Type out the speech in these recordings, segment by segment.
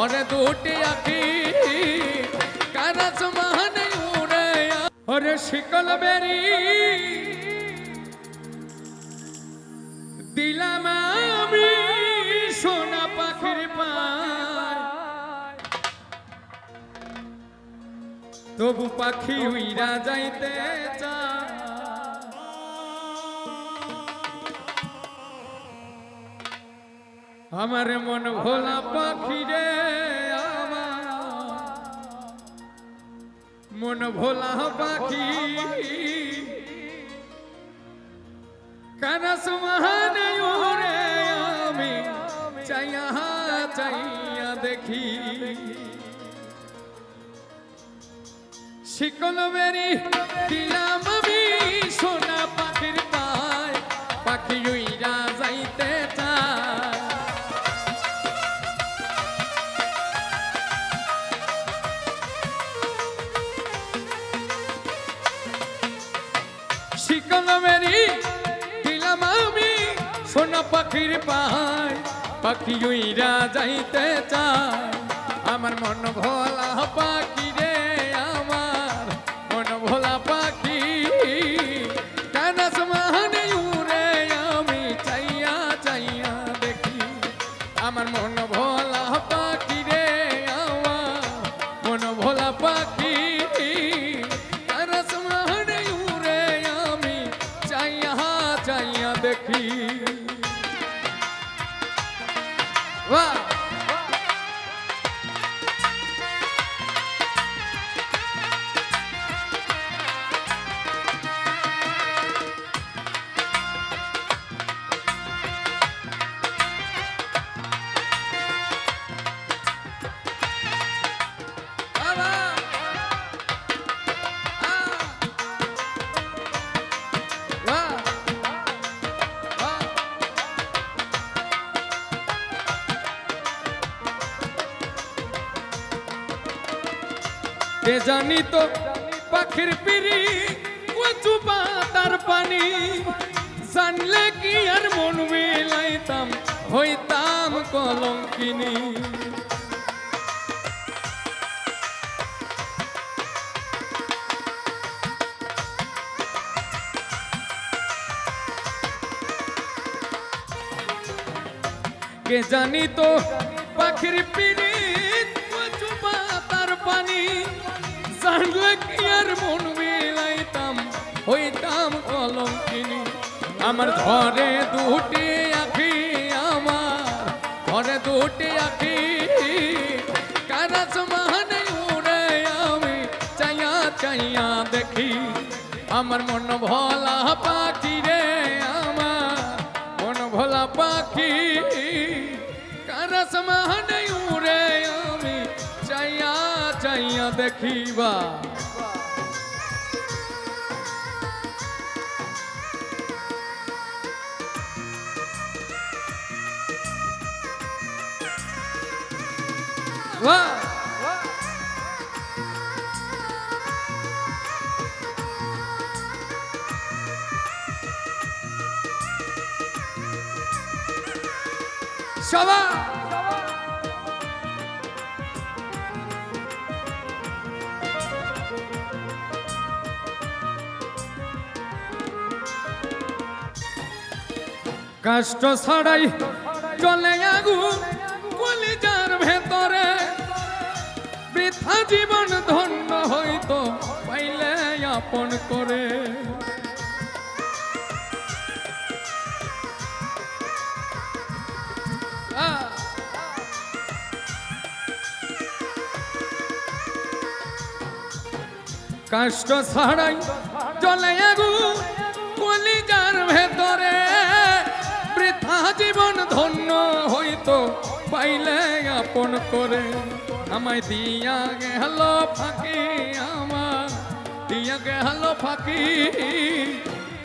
ওরে দুটি আখি কারাস মহানে উড়ে ওরে শিকল বেরি। দিলাম আমি সোনা পাখির পায়। তবু পাখি উইরা যাইতে চায়। আমার মন ভোলা পাখি রে মন ভোলা পাখি। কানস মহানে ওরে আমি, চাইয়া চাইয়া দেখি। শিকল বেরি দিলাম পাখির পায় পাখি উইরা যাইতে চায়। আমার মন ভোলা পাখি বাহ কে জানি তো পাখির পিড়ি কচু পাতার পানি। জানলে কি আর মন মিলাইতাম, হইতাম কলঙ্কিনী। কে জানি তো পাখির পিড়ি মন হইতাম আমার ঘরে দুটি আখি, আমার ঘরে দুটি আখি। কারাস মহানে উড়ে আমি চাইয়া চাইয়া দেখি, আমার মন ভোলা পাখি রে দেখিবা। সবাই কষ্ট ছাড়াই চলে আগুন কলিজার ভেতরে। বৃথা জীবন ধন্য হইতো পাইলে আপন করে। কষ্ট ছাড়াই চলে আগুন কলিজার ভেতরে। হইতো পাইলে আপন করে? আমায় দিয়া গেল ফাঁকি আমার দিয়া গেল ফাঁকি।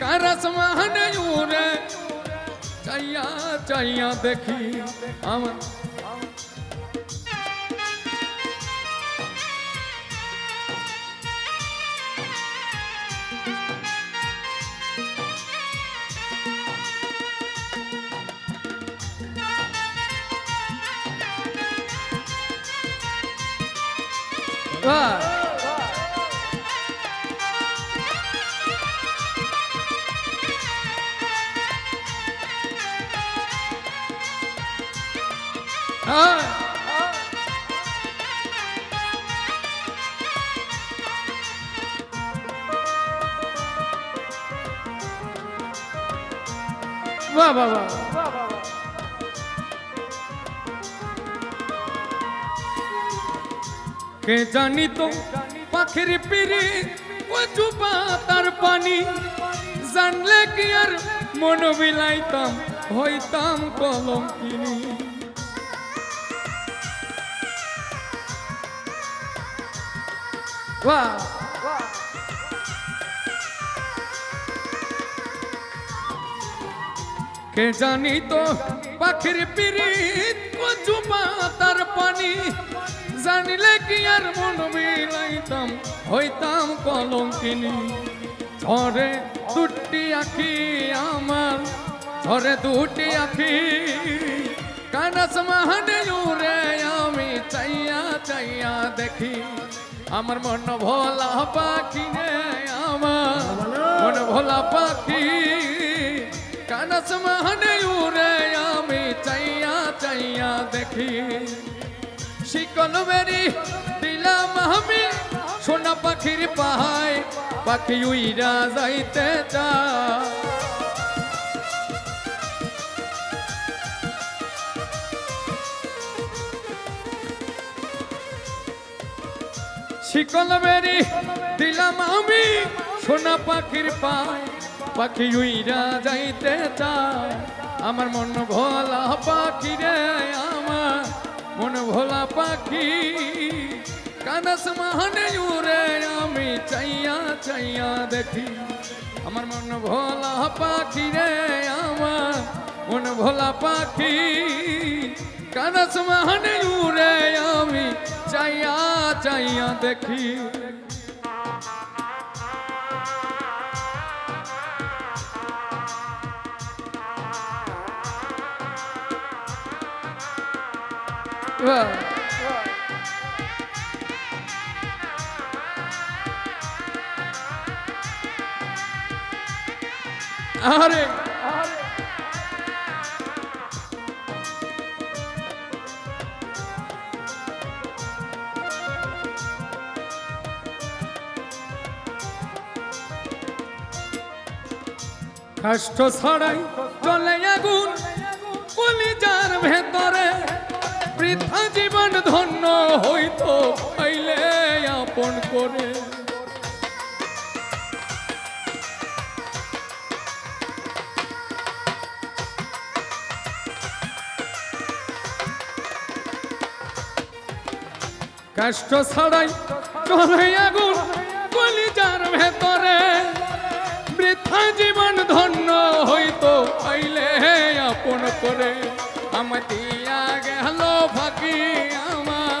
কারাস মাহানে উড়ে চাইয়া চাইয়া দেখি আমার বাহ বাহ বাহ। কে জানি তো পাখির পিড়ি কচু পাতার পানি। জানলে কি আর মন বিলাইতাম হইতাম কলম কিনি বাহ। কে জানি তো পাখির পিড়িত কচু পাতার পানি। বিলাইতাম হইতাম কলঙ্কিনী। ঝরে দুটি আখি আমার, ঝরে দুটি আখি। কানাস মাহানে উড়ে আমি চাইয়া চাইয়া দেখি, আমার মন ভোলা পাখি রে আমার। মন ভোলা পাখি, কানাস মাহানে উড়ে আমি চাইয়া চাইয়া দেখি। শিকল বেরি দিলাম আমি সোনা পাখির পাহায়, পাখি উইরা যাইতে চা শিকল বেরি দিলাম আমি সোনা পাখির পায় পাখি উইরা যাইতে চায়। আমার মন ভোলা পাখি রে আমার, মন ভোলা পাখি। কানস মাহানে উড়ে আমি চাইয়া চাইয়া দেখি আমার মন ভোলা পাখি রে আমার মন ভোলা পাখি কানস মাহানে উড়ে আমি চাইয়া চাইয়া দেখি বাহ আরে কষ্ট ছড়াই চলে আগুন কলিজার ভেতরে। বৃথা জীবন ধন্য হইতো পাইলে আপন করে। কষ্ট ছাড়াই চলে আগুন কলিজার ভেতরে। বৃথা জীবন ধন্য হইতো পাইলে আপন করে। আমার দিয়া গেল ফাঁকি আমার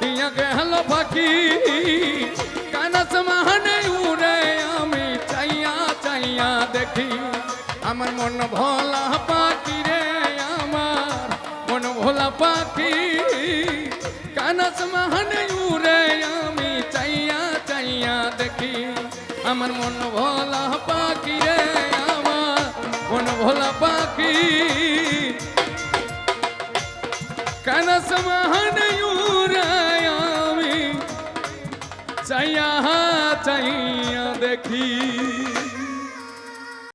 দিয়া গেল ফাঁকি। কানস মাহানে উড়ে আমি চাইয়া চাইয়া দেখি, আমার মন ভোলা পাখি রে, আমার মন ভোলা পাখি কানস মাহানে উড়ে আমি চাইয়া চাইয়া দেখি আমার মন ভোলা পাখি রে আমার মন ভোলা পাখি কানস মাহানে উড়ে আমি চাইয়া চাইয়া দেখি